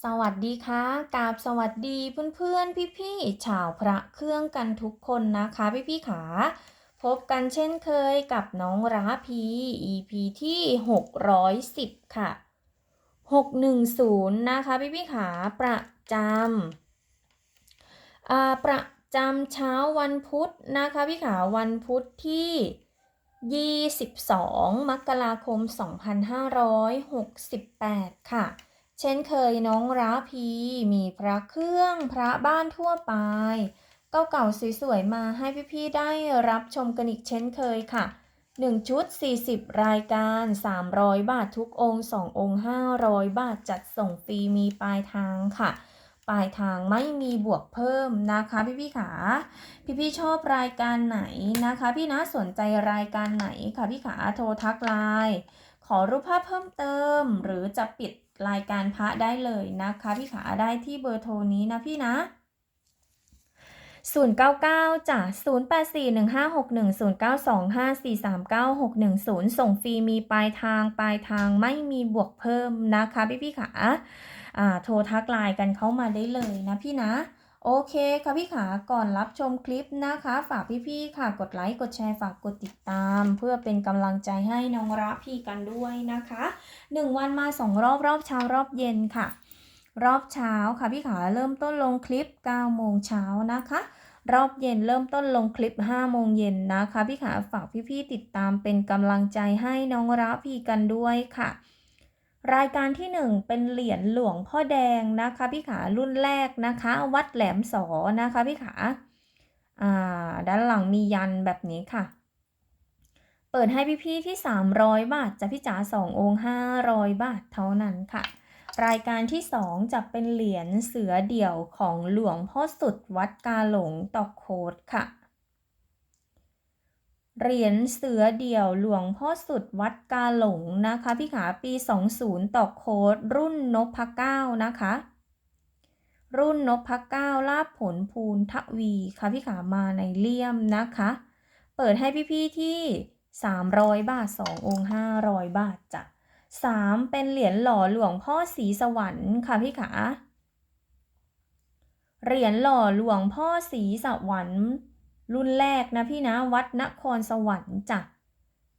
สวัสดีค่ะกาบสวัสดีเพื่อนๆ พี่ๆชาวพระเครื่องกันทุกคนนะคะพี่ๆขาพบกันเช่นเคยกับน้องราพี EP ที่ 610 ค่ะ 610 นะคะพี่ๆขาประจำอ่าประจำเช้าวันพุธนะคะพี่ขาวันพุธที่ 22 มกราคม 2568 ค่ะ เช่นเคยน้องราพีมีพระเครื่องพระบ้านทั่วไป เก่าๆสวยๆมาให้พี่ๆได้รับชมกันอีกเช่นเคยค่ะ 1 ชุด 40 รายการ 300 บาททุกองค์ 2 องค์ 500 บาทจัดส่งฟรีมีปลายทางค่ะปลายทางไม่มีบวกเพิ่มนะคะ พี่ๆขาพี่ๆชอบรายการไหนนะคะ พี่นะสนใจรายการไหนค่ะพี่ขาโทรทักไลน์ขอรูปภาพเพิ่มเติม หรือจะปิด รายการพระได้เลยนะคะ พี่ขาได้ที่เบอร์โทรนี้นะพี่นะ099จ้ะ084156109254396110ส่งฟรีมีปลายทางปลายทางไม่มีบวกเพิ่มนะคะพี่พี่ขาอ่าโทรทักไลน์กันเข้ามาได้เลยนะพี่นะ โอเคค่ะพี่ขาก่อนรับชมคลิปนะคะ ฝากพี่ๆค่ะ กดไลค์กดแชร์ฝากกดติดตาม เพื่อเป็นกำลังใจให้น้องรักพี่กันด้วยนะคะหนึ่งวันมาสองรอบรอบเช้ารอบเย็นค่ะ รอบเช้าค่ะพี่ขาเริ่มต้นลงคลิป9โมงเช้านะคะรอบเย็นเริ่มต้นลงคลิป 5 โมงเย็นนะคะ พี่ขาฝากพี่ๆติดตามเป็นกำลังใจให้น้องรักพี่กันด้วยค่ะ รายการที่ 1 เป็นเหรียญหลวงพ่อแดงนะคะพี่ขารุ่นแรกนะคะ วัดแหลมสอนะคะพี่ขาอ่าด้านหลังมียันแบบนี้ค่ะ เปิดให้พี่ๆที่ 300 บาทจะพี่จ๋า2องค์500 บาทเท่านั้นค่ะ รายการที่ 2 จะเป็นเหรียญเสือเดี่ยวของหลวงพ่อสุดวัดกาหลงตอกโคดค่ะ เหรียญเสือเดี่ยวหลวงพ่อสุดวัดกาหลงนะคะ พี่ขาปี 20ตอกโคดรุ่นนพเก้านะคะ รุ่นนพเก้าลาบผลภูนทวีค่ะพี่ขามาในเลี่ยมนะคะ เปิดให้พี่ๆที่ 300 บาท 2 องค์ 500 บาทจ้ะ 3 เป็นเหรียญหล่อหลวงพ่อสีสวรรค์ค่ะพี่ขาเหรียญหล่อหลวงพ่อสีสวรรค์ รุ่นแรกนะพี่นะวัดนครสวรรค์จ้ะ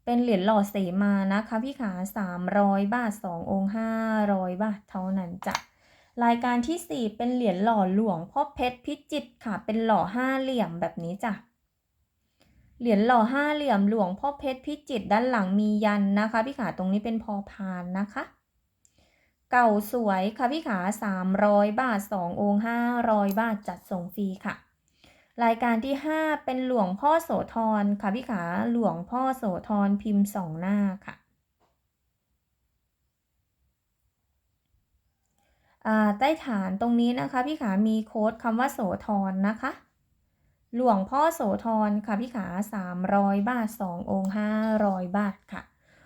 เป็นเหรียญหล่อเสมานะคะพี่ขา300บาท2องค์500บาทเท่านั้นจ้ะรายการที่4เป็นเหรียญหล่อหลวงพ่อเพชรพิจิตค่ะ เป็นหล่อห้าเหลี่ยมแบบนี้จ้ะเหรียญหล่อห้าเหลี่ยมหลวงพ่อเพชรพิจิตด้านหลังมียันนะคะ พี่ขาตรงนี้เป็นพอพานนะคะ เก่าสวยค่ะพี่ขา300บาท2องค์500บาทจัดส่งฟรีค่ะ รายการที่ 5 เป็นหลวงพ่อโสธรค่ะพี่ขาหลวงพ่อโสธรพิมพ์สองหน้าค่ะใต้ฐานตรงนี้นะคะพี่ขามีโค้ดคำว่าโสธรนะคะ หลวงพ่อโสธรค่ะพี่ขา300 บาท 2 องค์ 500 บาทค่ะ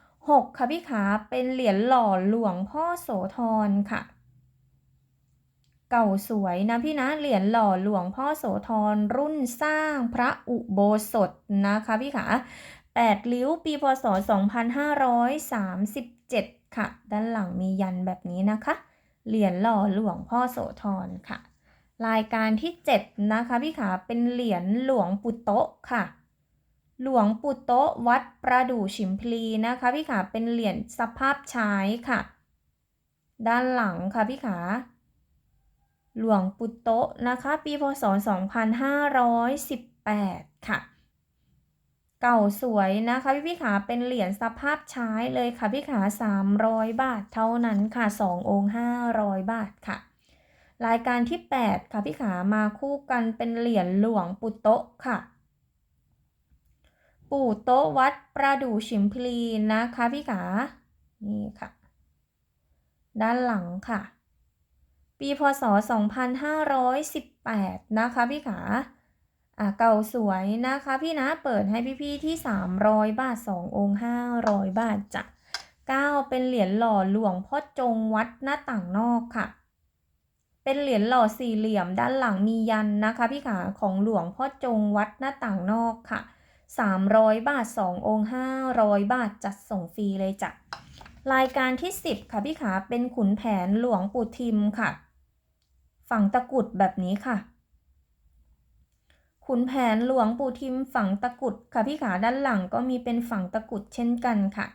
6 ค่ะพี่ขาเป็นเหรียญหล่อหลวงพ่อโสธรค่ะ เก่าสวยนะพี่นะเหรียญหล่อหลวงพ่อโสธรรุ่นสร้างพระอุโบสถนะคะพี่ขา8ริ้วปีพศ 2537 ค่ะ ด้านหลังมียันแบบนี้นะคะ เหรียญหล่อหลวงพ่อโสธรค่ะ รายการที่ 7 นะคะพี่ขาเป็นเหรียญหลวงปุโตะค่ะ หลวงปุโตะวัดประดู่ฉิมพลีนะคะพี่ขาเป็นเหรียญสภาพใช้ค่ะ ด้านหลังค่ะพี่ขา หลวงปุโตะนะคะ ปีพศ 2518 ค่ะ เก่าสวยนะคะพี่พี่ขาเป็นเหรียญสภาพใช้เลยค่ะพี่ขา 300 บาทเท่านั้นค่ะ 2 องค์ 500 บาทค่ะ รายการที่ 8 ค่ะพี่ขามาคู่กันเป็นเหรียญหลวงปุโตะค่ะปู่โต๊ะวัดประดู่ฉิมพลีนะคะพี่ขา นี่ค่ะ ด้านหลังค่ะ ปีพศ 2518 นะคะพี่ขาอะเก่าสวยนะคะพี่นะเปิดให้พี่ๆที่ 300 บาท 2 องค์ 500 บาทจ้ะ9เป็นเหรียญหล่อหลวงพ่อจงวัดหน้าต่างนอกค่ะ เป็นเหรียญหล่อสี่เหลี่ยมด้านหลังมียันนะคะพี่ขาของหลวงพ่อจงวัดหน้าต่างนอกค่ะ 300 บาท 2 องค์ 500 บาทจัดส่งฟรีเลยจ้ะรายการที่ 10 ค่ะพี่ขาเป็นขุนแผนหลวงปู่ทิมค่ะ ฝังตะกุดแบบนี้ค่ะ ขุนแผนหลวงปู่ทิมฝังตะกุดค่ะพี่ขาด้านหลังก็มีเป็นฝังตะกุดเช่นกันค่ะ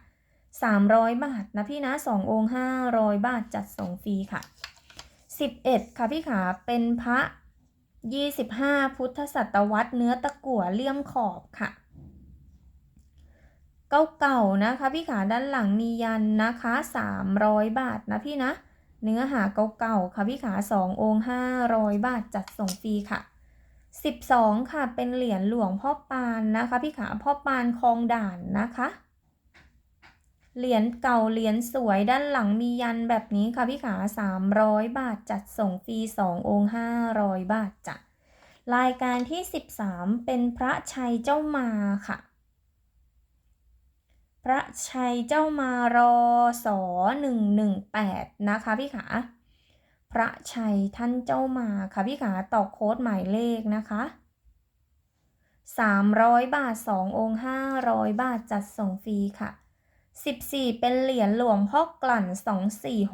300 บาทนะพี่นะ2องค์500 บาทจัดส่งฟรีค่ะ 11 ค่ะพี่ขาเป็นพระ 25 พุทธศตวรรษเนื้อตะกั่วเลี่ยมขอบค่ะเก่าๆนะคะพี่ขาด้านหลังมียันนะคะ 300 บาทนะพี่นะ เนื้อหาเก่าๆค่ะพี่ขา2องค์500บาทจัดส่งฟรีค่ะ12ค่ะเป็นเหรียญหลวงพ่อปานนะคะพี่ขาพ่อปานคลองด่านนะคะเหรียญเก่าเหรียญสวยด้านหลังมียันแบบนี้ค่ะพี่ขา300บาทจัดส่งฟรี2องค์500บาทจ้ะรายการที่13เป็นพระชัยเจ้ามาค่ะ พระชัยเจ้ามารอสอ118นะคะพี่ขาพระชัยท่านเจ้ามาค่ะพี่ขาต่อโค้ดหมายเลขนะคะ300บาท2องค์500บาทจัดส่งฟรีค่ะ14เป็นเหรียญหลวงพ่อกลั่น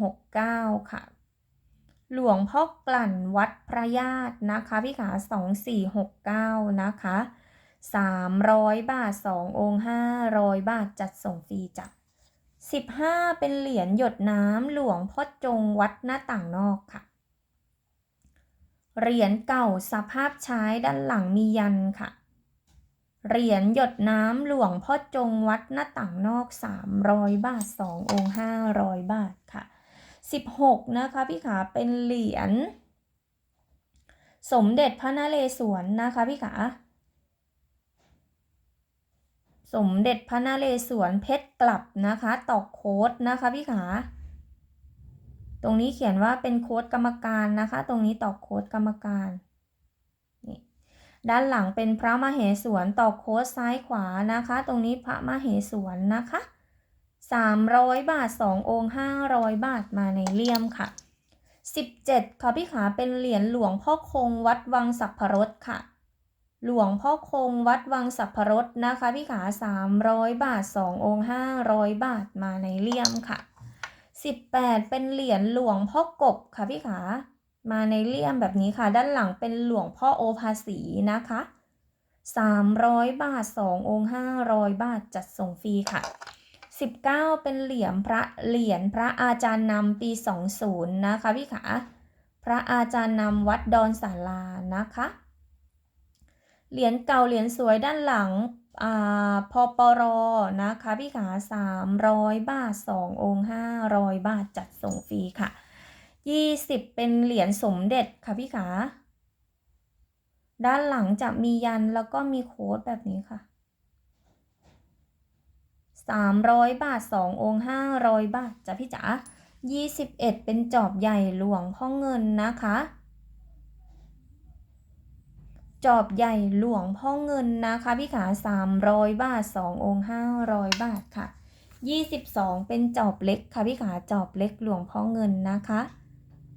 2469ค่ะ หลวงพ่อกลั่นวัดพระญาตินะคะพี่ขา2469นะคะ 300 บาท 2 องค์ 500 บาทจัดส่งฟรีจ้ะ15 เป็นเหรียญหยดน้ำหลวงพ่อจงวัดหน้าต่างนอกค่ะ เหรียญเก่าสภาพใช้ด้านหลังมียันค่ะ เหรียญหยดน้ำหลวงพ่อจงวัดหน้าต่างนอก 300 บาท 2 องค์ 500 บาทค่ะ 16 นะคะพี่ขาเป็นเหรียญสมเด็จพระนเรศวรนะคะพี่ขา สมเด็จพระนเรศวรเพชรกลับนะคะตอกโค้ดนะคะพี่ขาตรงนี้เขียนว่าเป็นโค้ดกรรมการนะคะ ตรงนี้ตอกโค้ดกรรมการนี่ด้านหลังเป็นพระมเหสวนตอกโค้ดซ้ายขวานะคะ ตรงนี้พระมเหสวนนะคะ300 บาท 2 องค์ 500 บาทมาในเลี่ยมค่ะ 17 ค่ะพี่ขาเป็นเหรียญหลวงพ่อคงวัดวังสัพพรสค่ะ หลวงพ่อคงวัดวังสัพพรสนะคะ พี่ขา 300 บาท 2 องค์ 500 บาทมาในเลี่ยมค่ะ 18 เป็นเหรียญหลวงพ่อกบค่ะพี่ขา มาในเลี่ยมแบบนี้ค่ะ ด้านหลังเป็นหลวงพ่อโอภาสีนะคะ 300 บาท 2 องค์ 500 บาทจัดส่งฟรีค่ะ 19 เป็นเหรียญพระเหรียญพระอาจารย์นำปี 20 นะคะพี่ขา พระอาจารย์นำวัดดอนสารานะคะ เหรียญเก่าเหรียญสวยด้านหลังอ่าพอปรอนะคะพี่ขา300บาท2ององค์500บาทจัดส่งฟรีค่ะ20เป็นเหรียญสมเด็จค่ะพี่ขาด้านหลังจะมียันแล้วก็มีโค้ดแบบนี้ค่ะ300บาท2ององค์500บาทจ้ะพี่จ๋า21เป็นจอบใหญ่หลวงพ่อเงินนะคะ จอบใหญ่หลวงพ่อเงินนะคะพี่ขา300 บาท 2 องค์ 500 บาทค่ะ 22 เป็นจอบเล็กค่ะพี่ขาจอบเล็กหลวงพ่อเงินนะคะ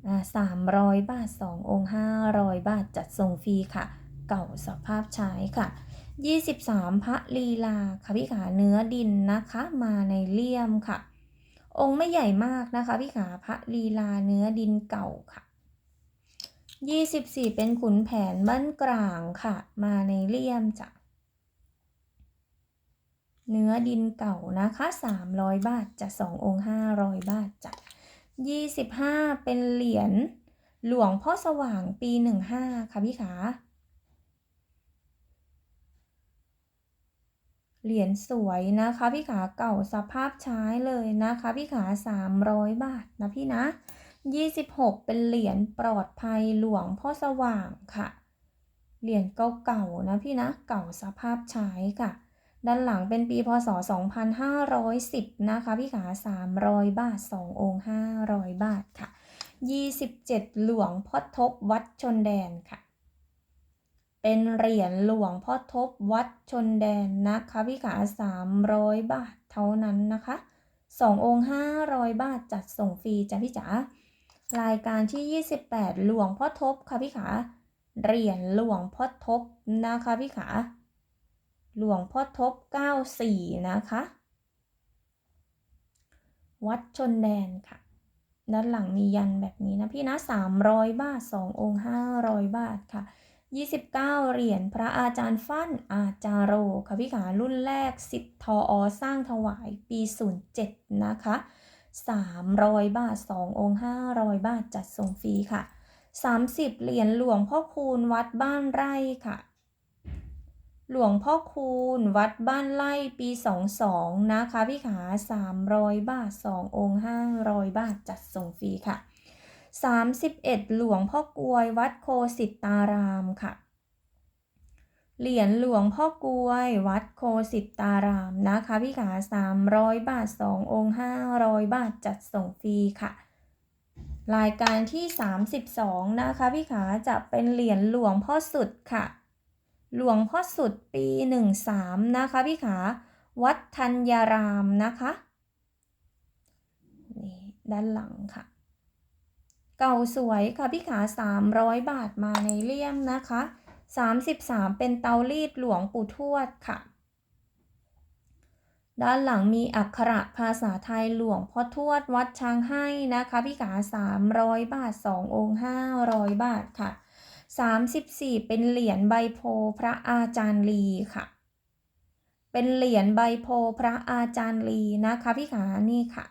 อ่า300บาท 2 องค์ 500 บาทจัดส่งฟรีค่ะ เก่าสภาพใช้ค่ะ 23 พระลีลาค่ะพี่ขาเนื้อดินนะคะมาในเลี่ยมค่ะ องค์ไม่ใหญ่มากนะคะพี่ขาพระลีลาเนื้อดินเก่าค่ะ 24เป็นขุนแผนบ้านกลางค่ะ มาในเลี่ยมจ้ะเนื้อดินเก่านะคะ300บาทจะ2องค์500บาทจ้ะ25เป็นเหรียญหลวงพ่อสว่างปี15ค่ะพี่ขาเหรียญสวยนะคะพี่ขาเก่าสภาพใช้เลยนะคะพี่ขา300 บาทนะพี่นะ 26 เป็นเหรียญปลอดภัยหลวงพ่อสว่างค่ะ เหรียญเก่าๆนะพี่นะเก่าสภาพใช้ค่ะ ด้านหลังเป็นปีพศ 2510 นะคะพี่ขา300 บาท 2 องค์ 500 บาทค่ะ 27 หลวงพ่อทบวัดชนแดนค่ะ เป็นเหรียญหลวงพ่อทบวัดชนแดนนะคะพี่ขา300 บาทเท่านั้นนะคะ2องค์500 บาทจัดส่งฟรีจ้ะพี่จ๋า รายการที่ 28 หลวงพ่อทบค่ะพี่ขาเหรียญหลวงพ่อทบนะคะพี่ขาหลวงพ่อทบ 94 นะคะ วัดชนแดนค่ะ ด้านหลังมียันแบบนี้นะพี่นะ 300 บาท 2 องค์ 500 บาทค่ะ 29 เหรียญพระอาจารย์ฟั่นอาจารโรค่ะพี่ขารุ่นแรก 10ทออสร้างถวายปี 07 นะคะ 300 บาท 2 องค์ 500 บาทจัดส่งฟรีค่ะ 30 เหรียญหลวงพ่อคูณวัดบ้านไร่ค่ะ หลวงพ่อคูณวัดบ้านไร่ปี 22 นะคะ พี่ขา 300 บาท 2 องค์ 500 บาทจัดส่งฟรีค่ะ 31 หลวงพ่อกลวยวัดโคสิตารามค่ะ เหรียญหลวงพ่อกวย วัดโคสิตารามนะคะพี่ขา300 บาท 2 องค์ 500 บาทจัดส่งฟรีค่ะ รายการที่ 32 นะคะพี่ขาจะเป็นเหรียญหลวงพ่อสุดค่ะ หลวงพ่อสุดปี 13 นะคะพี่ขา วัดธัญญารามนะคะนี่ด้านหลังค่ะ เก่าสวยค่ะพี่ขา 300 บาทมาในเลี่ยมนะคะ 33 เป็นเตารีดหลวงปู่ทวดค่ะ ด้านหลังมีอักขระภาษาไทยหลวงพ่อทวดวัดช้างให้นะคะ พี่ขา300 บาท 2 องค์ 500 บาทค่ะ 34 เป็นเหรียญใบโพพระอาจารย์ลีค่ะ เป็นเหรียญใบโพพระอาจารย์ลีนะคะ พี่ขานี่ค่ะ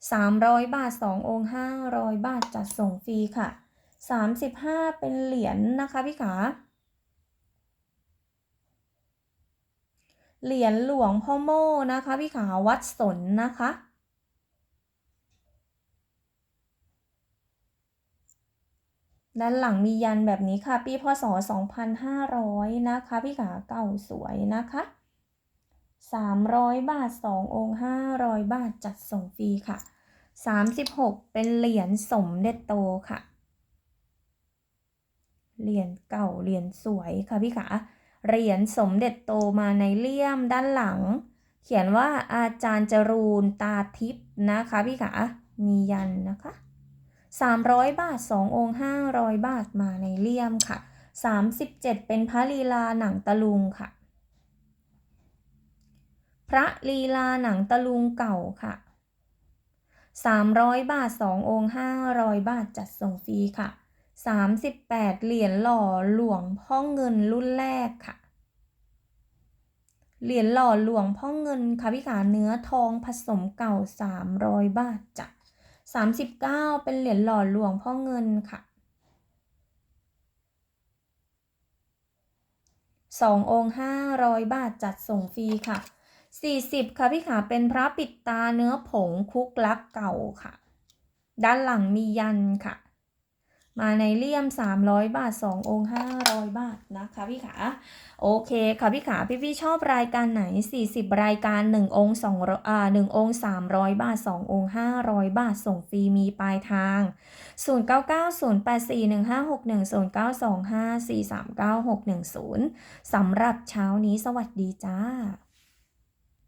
300 บาท 2 องค์ 500 บาทจัดส่งฟรีค่ะ 35 เป็นเหรียญนะคะพี่ขา เหรียญหลวงพ่อโม่นะคะพี่ขาวัดสนนะคะ ด้านหลังมียันแบบนี้ค่ะ ปีพศ 2500 นะคะพี่ขาเก่าสวยนะคะ 300 บาท 2 องค์ 500 บาทจัดส่งฟรีค่ะ 36 เป็นเหรียญสมเด็จโตค่ะ เหรียญเก่าเหรียญสวยค่ะพี่ขา เหรียญสมเด็จโตมาในเลี่ยมด้านหลัง เขียนว่าอาจารย์จรูนตาทิพย์นะคะพี่ขามียันนะคะ 300 บาท 2 องค์ 500 บาทมาในเลี่ยมค่ะ 37 เป็นพระลีลาหนังตะลุงค่ะ พระลีลาหนังตะลุงเก่าค่ะ 300 บาท 2 องค์ 500 บาทจัดส่งฟรีค่ะ 38 เหรียญหล่อหลวงพ่อเงินรุ่นแรกค่ะ เหรียญหล่อหลวงพ่อเงินค่ะพี่ขาเนื้อทองผสมเก่า 300 บาทจ้ะ39 เป็นเหรียญหล่อหลวงพ่อเงินค่ะ2องค์500บาทจัดส่งฟรีค่ะ40ค่ะพี่ขาเป็นพระปิดตาเนื้อผงคุกลักเก่าค่ะ ด้านหลังมียันค่ะ มาในเลี่ยม 300 บาท 2 องค์ 500 บาทนะคะพี่ขาโอเคค่ะพี่ขาพี่พี่ชอบรายการไหน 40 รายการ 1 องค์2อ่า1องค์ 300 บาท 2 องค์ 500 บาท ส่งฟรีมีปลายทาง 0990841561 0925439610 สำหรับเช้านี้สวัสดีจ้า